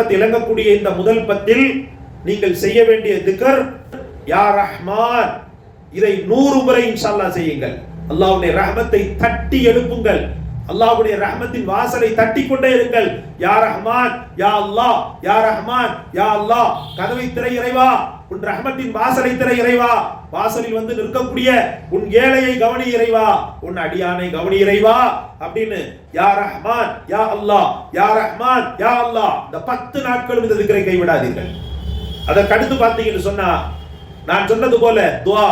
இறங்கக்கூடிய இந்த முதல் பத்தில் நீங்கள் செய்ய வேண்டிய திகர் யா ரஹ்மான் இதை நூறு முறை இன்ஷால்லா செய்யுங்கள். அல்லாஹ்வுடைய ரஹமத்தை தட்டி எழுப்புங்கள். அல்லாஹ்வுடைய ரஹமத்தின் வாசலை தட்டி கொண்டே இருங்கள். யா ரஹ்மான் யா அல்லாஹ் யா ரஹ்மான் யா அல்லாஹ். கதவை திரை இறைவா உன் ரஹமத்தின் வாசலை திரை இறைவா. வாசலில் வந்து நிற்கக்கூடிய உன் ஏழையை கவனி இறைவா. உன் அடியானை கவனி இறைவா. அப்படின்னு யா ரஹ்மான் யா அல்லாஹ் யா ரஹ்மான் யா அல்லாஹ். இந்த பத்து நாட்களும் இந்த திக்கரை கைவிடாதீர்கள். அதற்கடுத்து பார்த்தீங்கன்னு சொன்னா நான் சொன்னது போல துவா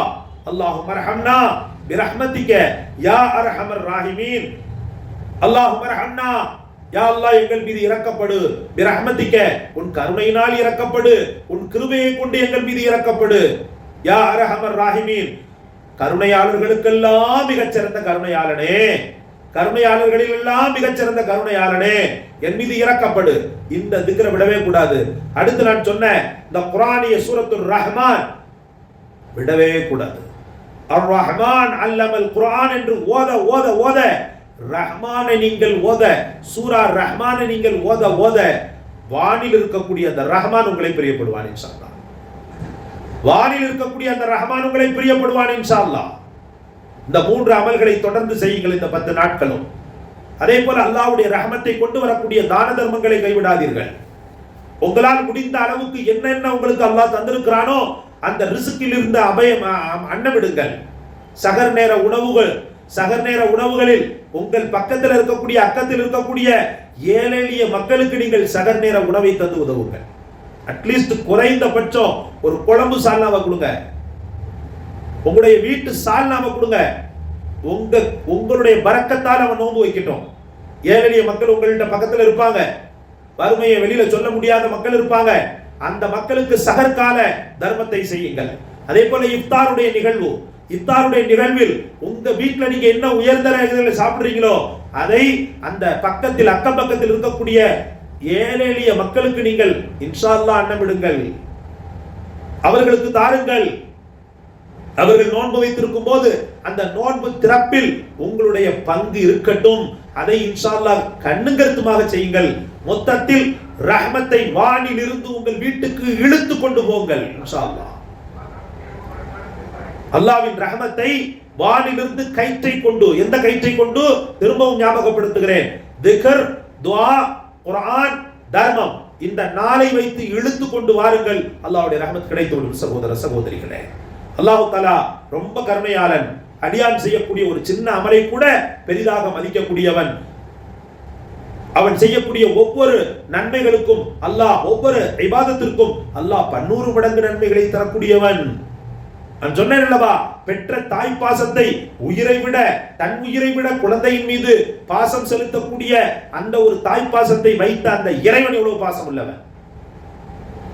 அல்லாஹு மரஹம்னா பிரஹ்மத்திக்க யா அர்ஹமர் ராஹிமீன் அல்லாஹு அண்ணா யா அல்லாஹ் எங்கள் மீது இறக்கப்படு பிரஹ்மதிக்க உன் கருணையினால் இறக்கப்படு உன் கிருபையை கொண்டு எங்கள் மீது இறக்கப்படு யா அரஹமர் ராஹிமீன் கருணையாளர்களுக்கெல்லாம் மிகச்சிறந்த கருணையாளனே. கருணையாளர்களில் எல்லாம் மிகச்சிறந்த கருணையாளனே. என் மீது இறக்கப்படு இந்த திக்கரை விடவே கூடாது. அடுத்து நான் சொன்ன இந்த குரானிய சூரத்துர் ரஹ்மான் விடவே கூடாது. அர் ரஹ்மான் அல்லமல் குரான் என்று ஓத ஓத ஓத ரஹ்மானை நீங்கள் ஓத சூரா ரஹ்மானை நீங்கள் ஓத ஓத. வானில் இருக்கக்கூடிய அந்த ரஹ்மான் உங்களை பிரியப்படுவான் இன்ஷா வானில் இருக்கக்கூடிய அந்த ரஹ்மான் உங்களை பிரியப்படுவான் இன்ஷா இந்த மூன்று அமல்களை தொடர்ந்து செய்யுங்கள் இந்த பத்து நாட்களும். அதே போல அல்லாவுடைய ரஹமத்தை கொண்டு வரக்கூடிய தான தர்மங்களை கைவிடாதீர்கள். உங்களால் முடிந்த அளவுக்கு என்னென்ன உங்களுக்கு அல்லாஹ் தந்திருக்கிறானோ அந்த ரிசுக்கில் இருந்த அபயம் அன்னமிடுங்கள். சகர் நேர உணவுகள் சகர் நேர உணவுகளில் உங்கள் பக்கத்தில் இருக்கக்கூடிய அக்கத்தில் இருக்கக்கூடிய ஏழை எளிய மக்களுக்கு நீங்கள் சகர் நேர உணவை தந்து உதவுங்கள். அட்லீஸ்ட் குறைந்தபட்சம் ஒரு குழம்பு சால்னாவை கொடுங்க. உங்களுடைய வீட்டு சால்னாவை கொடுங்க. உங்க உங்களுடைய பறக்கத்தால் அவன் நோன்பு வைக்கட்டும். ஏழை மக்கள் உங்கள்கிட்ட பக்கத்தில் இருப்பாங்க. வறுமையை வெளியில சொல்ல முடியாத மக்கள் இருப்பாங்க. அந்த மக்களுக்கு சகற்கால தர்மத்தை செய்யுங்கள். அதே போல இஃப்தாருடைய நிகழ்வு. இஃப்தாருடைய நிகழ்வில் உங்க வீட்டில் நீங்க என்ன உயர்ந்த ரகங்களை சாப்பிடுறீங்களோ அதை அந்த பக்கத்தில் அக்கம் பக்கத்தில் இருக்கக்கூடிய ஏழை எளிய மக்களுக்கு நீங்கள் இன்ஷா அல்லாஹ் அன்னமிடுங்கள் அவர்களுக்கு தாருங்கள். அவர்கள் நோன்பு வைத்திருக்கும் போது அந்த நோன்பு திறப்பில் உங்களுடைய பங்கு இருக்கட்டும். அதை இன்ஷா அல்லாஹ் கண்ணுங்கருத்துமாக செய்யுங்கள். மொத்தத்தில் ரஹமத்தை வானில் இருந்து உங்கள் வீட்டுக்கு இழுத்து கொண்டு போங்கள் இன்ஷால்லா அல்லாவின் ரஹமத்தை வானிலிருந்து கயிற்றை கொண்டு எந்த கயிற்றை கொண்டு? திரும்பவும் ஞாபகப்படுத்துகிறேன். திகர் துவா குரான் தர்மம். இந்த நாளை வைத்து இழுத்து கொண்டு வாருங்கள். அல்லாவுடைய ரஹமத் கிடைத்துவிடும் சகோதர சகோதரிகளே. அல்லாஹ் தலா ரொம்ப கருணையாளன். அடியான் செய்யக்கூடிய ஒரு சின்ன அமலை கூட பெரிதாக மதிக்கக்கூடியவன். அவன் செய்யக்கூடிய ஒவ்வொரு நன்மைகளுக்கும் அல்லாஹ் ஒவ்வொரு விவாதத்திற்கும் அல்லாஹ் பன்னூறு மடங்கு நன்மைகளை தரக்கூடியவன். நான் சொன்னேன் அல்லவா பெற்ற தாய் பாசத்தை உயிரை விட தன் உயிரை விட குழந்தையின் மீது பாசம் செலுத்தக்கூடிய அந்த ஒரு தாய் பாசத்தை வைத்த அந்த இறைவன் எவ்வளவு பாசம் உள்ளவன்?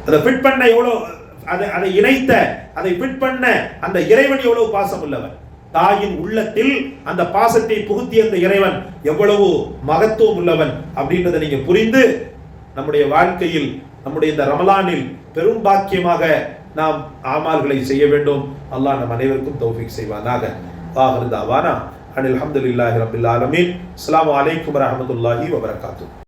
அதை ஃபிட் பண்ண எவ்வளோ அதை அதை இணைத்த அதை ஃபிட் பண்ண அந்த இறைவன் எவ்வளவு பாசம் உள்ளவன்? தாயின் உள்ளத்தில் அந்த பாசத்தை புகுத்திய அந்த இறைவன் எவ்வளவு மகத்துவம் உள்ளவன் அப்படின்றதை நீங்க புரிந்து நம்முடைய வாழ்க்கையில் நம்முடைய இந்த ரமலானில் பெரும் பாக்கியமாக நாம் ஆமால்களை செய்ய வேண்டும். அல்லாஹ் நம் அனைவருக்கும் தௌஃபிக் செய்வானாக. ஆஹிரு தாவானா. அனில் அஹமதுல்லாஹி ரபில் ஆலமீன். அஸ்லாம் வலைக்கம் வரமத்துல்லாஹி வபரகாத்து